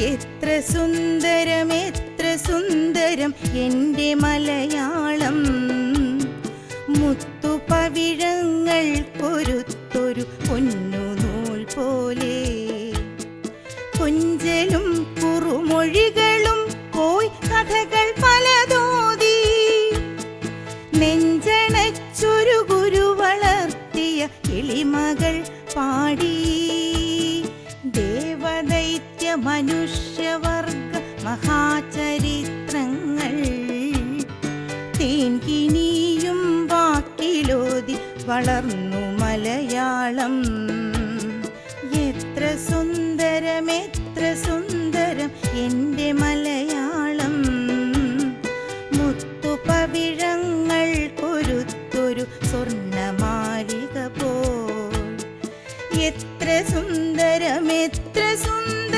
എത്ര സുന്ദരം എത്ര സുന്ദരം എന്റെ മലയാളം. മുത്തുപവിഴങ്ങൾ പൊന്നു നൂൽ പോലെ. കൊഞ്ചലും കുറുമൊഴികളും പോയി കഥകൾ പലതോതി. നെഞ്ചണച്ചൊരു ഗുരു വളർത്തിയ എളിമകൾ പാടി. മനുഷ്യവർഗ മഹാചരിത്രങ്ങൾ. തേൻകിനിയും വാക്കിലോതി വളർന്നു മലയാളം. എത്ര സുന്ദരം എത്ര സുന്ദരം എന്റെ മലയാളം. മുത്തുപവിഴങ്ങൾക്കൊരുത്തൊരു സ്വർണമാലിക പോ എത്ര സുന്ദരം